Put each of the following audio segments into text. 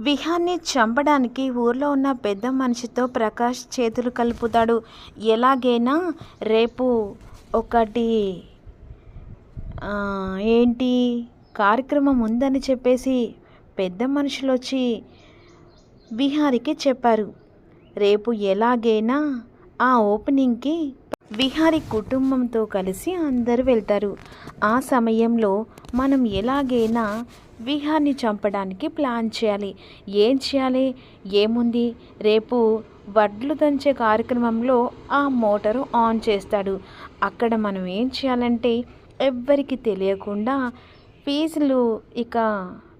విహాన్ని చంపడానికి ఊర్లో ఉన్న పెద్ద మనిషితో ప్రకాష్ చేతులు కలుపుతాడు. ఎలాగైనా రేపు ఒకటి ఏంటి? కార్యక్రమం ఉందని చెప్పేసి పెద్ద మనుషులు వచ్చి విహారికి చెప్పారు. రేపు ఎలాగైనా ఆ ఓపెనింగ్కి విహారి కుటుంబంతో కలిసి అందరూ వెళ్తారు. ఆ సమయంలో మనం ఎలాగైనా విహార్ని చంపడానికి ప్లాన్ చేయాలి. ఏం చేయాలి? ఏముంది? రేపు వడ్లు దంచే కార్యక్రమంలో ఆ మోటారు ఆన్ చేస్తాడు. అక్కడ మనం ఏం చేయాలంటే ఎవ్వరికి తెలియకుండా ఫీజులు ఇక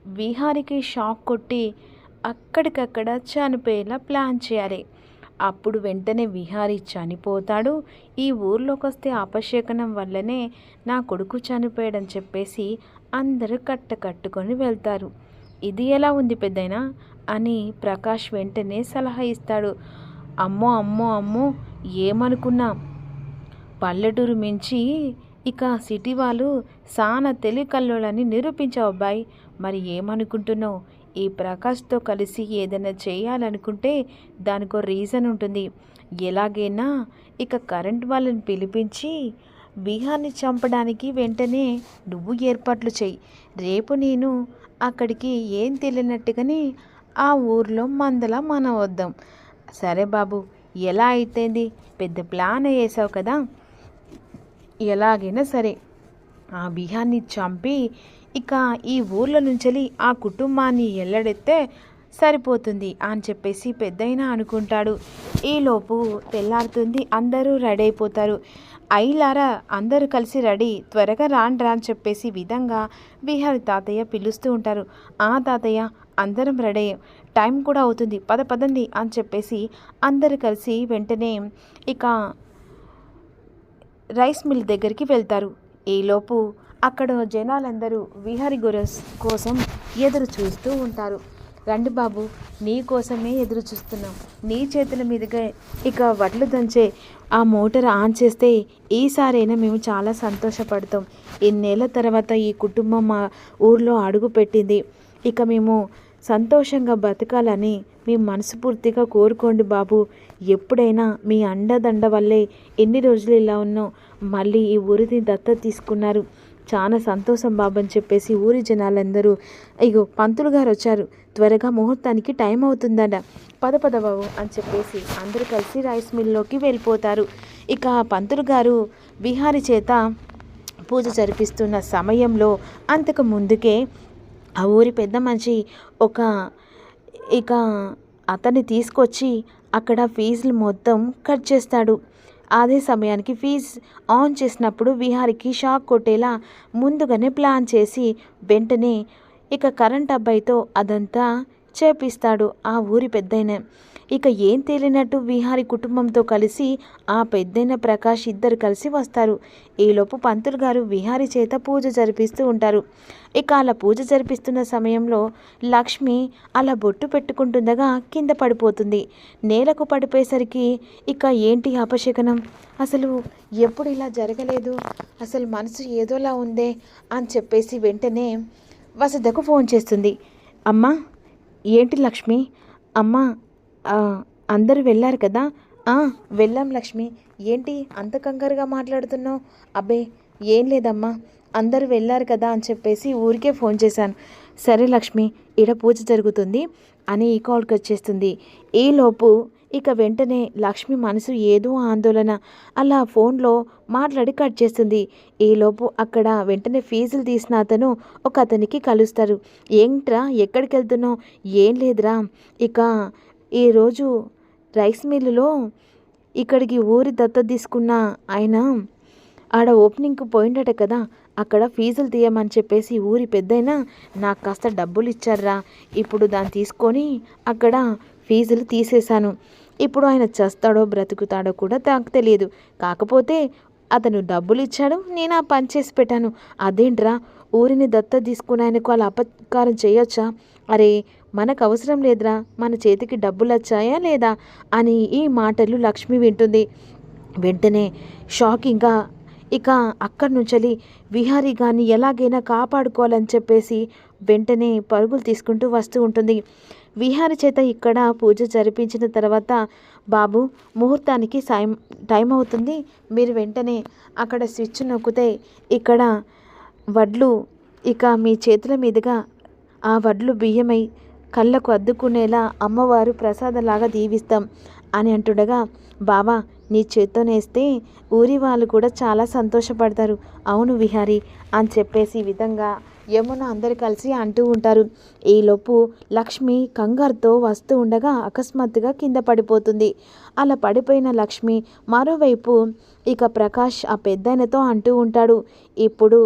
విహారికి షాక్ కొట్టి అక్కడికక్కడ చనిపోయేలా ప్లాన్ చేయాలి. అప్పుడు వెంటనే విహారి చనిపోతాడు. ఈ ఊర్లోకి వస్తే అపశేకనం వల్లనే నా కొడుకు చనిపోయాడని చెప్పేసి అందరూ కట్ట కట్టుకొని వెళ్తారు. ఇది ఎలా ఉంది పెద్దయినా? అని ప్రకాష్ వెంటనే సలహా ఇస్తాడు. అమ్మో అమ్మో అమ్మో ఏమనుకున్నా? పల్లెటూరు మించి ఇక సిటీ వాళ్ళు సానా తెలికల్లోలని నిరూపించావు అబ్బాయి. మరి ఏమనుకుంటున్నావు? ఈ ప్రకాష్తో కలిసి ఏదైనా చేయాలనుకుంటే దానికో రీజన్ ఉంటుంది. ఎలాగైనా ఇక కరెంట్ వాళ్ళని పిలిపించి బీహార్ని చంపడానికి వెంటనే నువ్వు ఏర్పాట్లు చెయ్యి రేపు నేను అక్కడికి ఏం తెలియనట్టుగాని ఆ ఊర్లో మందలా మన వద్దాం సరే బాబు ఎలా అయితేంది? పెద్ద ప్లాన్ వేసావు కదా? ఎలాగైనా సరే. ఆ బిహాన్ని చంపి ఇక ఈ ఊర్లో నుంచి ఆ కుటుంబాన్ని ఎల్లడెత్తే సరిపోతుంది అని చెప్పేసి పెద్దయినా అనుకుంటాడు. ఈలోపు తెల్లారుతుంది అందరూ రెడీ అయిపోతారు. అయిలారా అందరూ కలిసి రెడీ త్వరగా రాండ్రా అని చెప్పేసి విధంగా విహారి తాతయ్య పిలుస్తూ ఉంటారు. ఆ తాతయ్య అందరం రెడీ టైం కూడా అవుతుంది పద పదండి అని చెప్పేసి అందరూ కలిసి వెంటనే ఇక రైస్ మిల్ దగ్గరికి వెళ్తారు. ఈలోపు అక్కడ జనాలందరూ విహారి గురస్ కోసం ఎదురు చూస్తూ ఉంటారు. రండి బాబు నీ కోసమే ఎదురు చూస్తున్నాం. నీ చేతుల మీదుగా ఇక వడ్లు దంచే ఆ మోటార్ ఆన్ చేస్తే ఈసారైనా మేము చాలా సంతోషపడతాం. ఇన్నేళ్ళ తర్వాత ఈ కుటుంబం మా ఊర్లో అడుగు పెట్టింది. ఇక మేము సంతోషంగా బతకాలని మీ మనస్ఫూర్తిగా కోరుకోండి బాబు. ఎప్పుడైనా మీ అండదండ వల్లే ఎన్ని రోజులు ఇలా ఉన్నాం. మళ్ళీ ఈ ఊరిని దత్త తీసుకున్నారు. చాలా సంతోషం బాబు అని చెప్పేసి ఊరి జనాలందరూ ఇగో పంతులు గారు వచ్చారు. త్వరగా ముహూర్తానికి టైం అవుతుందట. పద పద బాబు అని చెప్పేసి అందరూ కలిసి రైస్ మిల్లోకి వెళ్ళిపోతారు. ఇక పంతులు గారు విహారి చేత పూజ జరిపిస్తున్న సమయంలో అంతకు ముందుకే ఆ ఊరి పెద్ద మనిషి ఒక ఇక అతన్ని తీసుకొచ్చి అక్కడ ఫీజులు మొత్తం కట్ చేస్తాడు. అదే సమయానికి ఫీజ్ ఆన్ చేసినప్పుడు విహారికి షాక్ కొట్టేలా ముందుగానే ప్లాన్ చేసి వెంటనే ఇక కరెంట్ అబ్బాయితో అదంతా చేపిస్తాడు ఆ ఊరి పెద్దయిన. ఇక ఏం తేలినట్టు విహారి కుటుంబంతో కలిసి ఆ పెద్దయిన ప్రకాష్ ఇద్దరు కలిసి వస్తారు. ఈలోపు పంతులు గారు విహారి చేత పూజ జరిపిస్తూ ఉంటారు. ఇక అలా పూజ జరిపిస్తున్న సమయంలో లక్ష్మి అలా బొట్టు పెట్టుకుంటుండగా కింద పడిపోతుంది. నేలకు పడిపోయేసరికి ఇక ఏంటి అపశకనం? అసలు ఎప్పుడు ఇలా జరగలేదు? అసలు మనసు ఏదోలా ఉందే? అని చెప్పేసి వెంటనే వసదకు ఫోన్ చేస్తుంది. అమ్మా ఏంటి లక్ష్మి? అమ్మా అందరూ వెళ్ళారు కదా? "ఆ, వెళ్ళాం లక్ష్మి. ఏంటి అంత కంగారుగా మాట్లాడుతున్నావు? అబ్బే ఏం లేదమ్మా. అందరూ వెళ్ళారు కదా అని చెప్పేసి ఊరికే ఫోన్ చేశాను. సరే లక్ష్మి ఈడ పూజ జరుగుతుంది అని ఈ కాల్కి వచ్చేస్తుంది. ఈలోపు ఇక వెంటనే లక్ష్మి మనసు ఏదో ఆందోళన అలా ఫోన్లో మాట్లాడి కట్ చేస్తుంది. ఈలోపు అక్కడ వెంటనే ఫీజులు తీసిన అతను ఒక అతనికి కలుస్తారు. ఏంట్రా ఎక్కడికి వెళ్తున్నావు? ఏం లేదురా. ఇక ఈరోజు రైస్ మిల్లులో ఇక్కడికి ఊరి దత్త తీసుకున్న ఆయన ఆడ ఓపెనింగ్కి పోయిండట కదా అక్కడ ఫీజులు తీయమని చెప్పేసి ఊరి పెద్దయినా నాకు కాస్త డబ్బులు ఇచ్చారా ఇప్పుడు దాన్ని తీసుకొని అక్కడ ఫీజులు తీసేశాను. ఇప్పుడు ఆయన చేస్తాడో బ్రతుకుతాడో కూడా నాకు తెలియదు. కాకపోతే అతను డబ్బులు ఇచ్చాడు నేను ఆ పని చేసి పెట్టాను. అదేంట్రా ఊరిని దత్త తీసుకుని ఆయనకు అలా అపకారం చేయొచ్చా? అరే మనకు అవసరం లేదురా మన చేతికి డబ్బులు వచ్చాయా లేదా అని ఈ మాటలు లక్ష్మి వింటుంది. వెంటనే షాకింగ్గా ఇక అక్కడి నుంచి విహారీ గారిని ఎలాగైనా కాపాడుకోవాలని చెప్పేసి వెంటనే పరుగులు తీసుకుంటూ వస్తూ ఉంటుంది. విహారి చేత ఇక్కడ పూజ జరిపించిన తర్వాత బాబు ముహూర్తానికి సాయం టైం అవుతుంది. మీరు వెంటనే అక్కడ స్విచ్ నొక్కితే ఇక్కడ వడ్లు ఇక మీ చేతుల మీదుగా ఆ వడ్లు బియ్యమై కళ్ళకు అద్దుకునేలా అమ్మవారు ప్రసాదంలాగా దీవిస్తాం. అని అంటుండగా బావా నీ చేత్తోనేస్తే ఊరి వాళ్ళు కూడా చాలా సంతోషపడతారు. అవును విహారి అని చెప్పేసి ఈ విధంగా యమున అందరు కలిసి అంటూ ఉంటారు. ఈలోపు లక్ష్మి కంగారుతో వస్తూ ఉండగా అకస్మాత్తుగా కింద పడిపోతుంది. అలా పడిపోయిన లక్ష్మి మరోవైపు ఇక ప్రకాష్ ఆ పెద్దయినతో అంటూ ఉంటాడు. ఇప్పుడు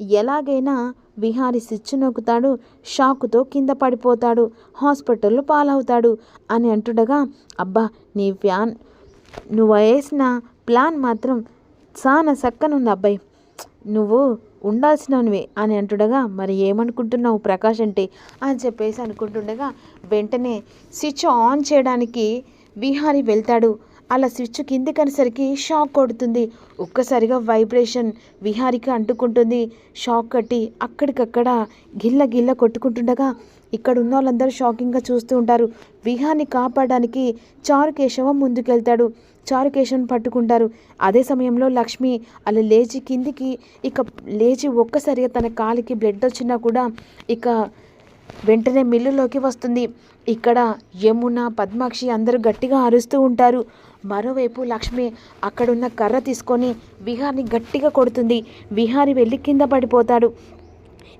ఎలాగైనా విహారి స్విచ్ నొక్కుతాడు షాకుతో కింద పడిపోతాడు హాస్పిటల్లో పాలవుతాడు అని అంటుండగా అబ్బా నీ ఫ్యాన్ నువ్వు వేసిన ప్లాన్ మాత్రం చాలా చక్కనుంది అబ్బాయి. నువ్వు ఉండాల్సినవి అని అంటుండగా మరి ఏమనుకుంటున్నావు ప్రకాష్ అంటే? అని చెప్పేసి అనుకుంటుండగా వెంటనే స్విచ్ ఆన్ చేయడానికి విహారి వెళ్తాడు. అలా స్విచ్ కిందికనేసరికి షాక్ కొడుతుంది. ఒక్కసారిగా వైబ్రేషన్ విహారికి అంటుకుంటుంది. షాక్ కట్టి అక్కడికక్కడ గిల్ల గిల్ల కొట్టుకుంటుండగా ఇక్కడ ఉన్న వాళ్ళందరూ షాకింగ్గా చూస్తూ ఉంటారు. విహాన్ని కాపాడడానికి చారుకేశవ ముందుకెళ్తాడు. చారుకేశవం పట్టుకుంటారు. అదే సమయంలో లక్ష్మి అలా లేచి కిందికి ఇక లేచి ఒక్కసారిగా తన కాలికి బ్లడ్ వచ్చినా కూడా ఇక వెంటనే మిల్లులోకి వస్తుంది. ఇక్కడ యమున పద్మాక్షి అందరూ గట్టిగా అరుస్తూ ఉంటారు. మరోవైపు లక్ష్మి అక్కడున్న కర్ర తీసుకొని విహార్ని గట్టిగా కొడుతుంది. విహారి వెళ్ళి కింద పడిపోతాడు.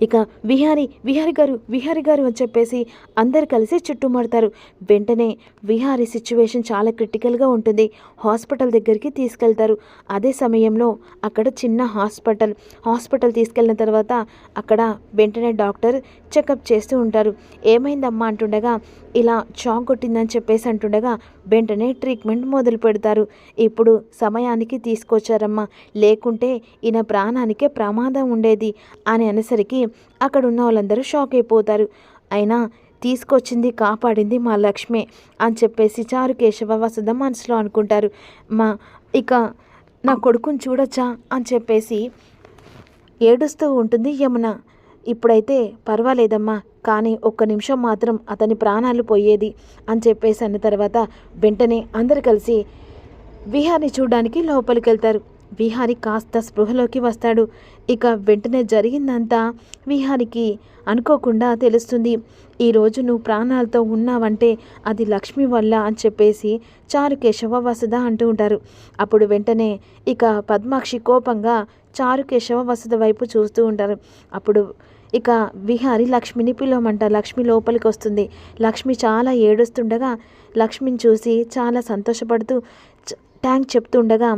ఇక విహారి విహారి గారు విహారి గారు అని చెప్పేసి అందరు కలిసి చుట్టుముడతారు. వెంటనే విహారి సిచ్యువేషన్ చాలా క్రిటికల్గా ఉంటుంది. హాస్పిటల్ దగ్గరికి తీసుకెళ్తారు. అదే సమయంలో అక్కడ చిన్న హాస్పిటల్ హాస్పిటల్ తీసుకెళ్ళిన తర్వాత అక్కడ వెంటనే డాక్టర్ చెకప్ చేస్తూ ఉంటారు. ఏమైందమ్మా అంటుండగా ఇలా చాక్ కొట్టిందని చెప్పేసి అంటుండగా వెంటనే ట్రీట్మెంట్ మొదలు పెడతారు. ఇప్పుడు సమయానికి తీసుకొచ్చారమ్మా. లేకుంటే ఈయన ప్రాణానికే ప్రమాదం ఉండేది అని అనేసరికి అక్కడ ఉన్న వాళ్ళందరూ షాక్ అయిపోతారు. అయినా తీసుకొచ్చింది కాపాడింది మా లక్ష్మే అని చెప్పేసి చారు కేశవ వసుధ మనసులో అనుకుంటారు. మా ఇక నా కొడుకుని చూడొచ్చా? అని చెప్పేసి ఏడుస్తూ ఉంటుంది యమున. ఇప్పుడైతే పర్వాలేదమ్మా కానీ ఒక్క నిమిషం మాత్రం అతని ప్రాణాలు పోయేది అని చెప్పేసి అన్న తర్వాత వెంటనే అందరు కలిసి విహార్ని చూడడానికి లోపలికి వెళ్తారు విహారి కాస్త స్పృహలోకి వస్తాడు. ఇక వెంటనే జరిగిందంతా విహారికి అనుకోకుండా తెలుస్తుంది. ఈరోజు నువ్వు ప్రాణాలతో ఉన్నావంటే అది లక్ష్మి వల్ల అని చెప్పేసి చారు కేశవ వసుధ అంటూ ఉంటారు. అప్పుడు వెంటనే ఇక పద్మాక్షి కోపంగా చారు కేశవ వసుధ వైపు చూస్తూ ఉంటారు. అప్పుడు ఇక విహారి లక్ష్మిని పిలవమంట. లక్ష్మి లోపలికి వస్తుంది. లక్ష్మి చాలా ఏడుస్తుండగా లక్ష్మిని చూసి చాలా సంతోషపడుతూ ట్యాంక్ చెప్తుండగా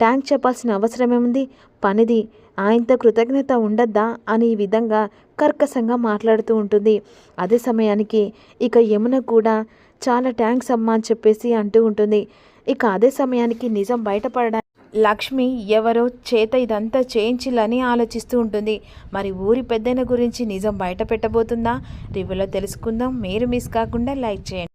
ట్యాంక్ చెప్పాల్సిన అవసరమేముంది? పనిది. ఆయనతో కృతజ్ఞత ఉండద్దా? అని ఈ విధంగా కర్కశంగా మాట్లాడుతూ ఉంటుంది. అదే సమయానికి ఇక యమున కూడా చాలా ట్యాంక్స్ అమ్మా అని చెప్పేసి అంటూ ఉంటుంది. ఇక అదే సమయానికి నిజం బయటపడడానికి లక్ష్మి ఎవరో చేత ఇదంతా చేయించాలని ఆలోచిస్తూ ఉంటుంది. మరి ఊరి పెద్దైన గురించి నిజం బయట పెట్టబోతుందా? రివ్యూలో తెలుసుకుందాం. మీరు మిస్ కాకుండా లైక్ చేయండి.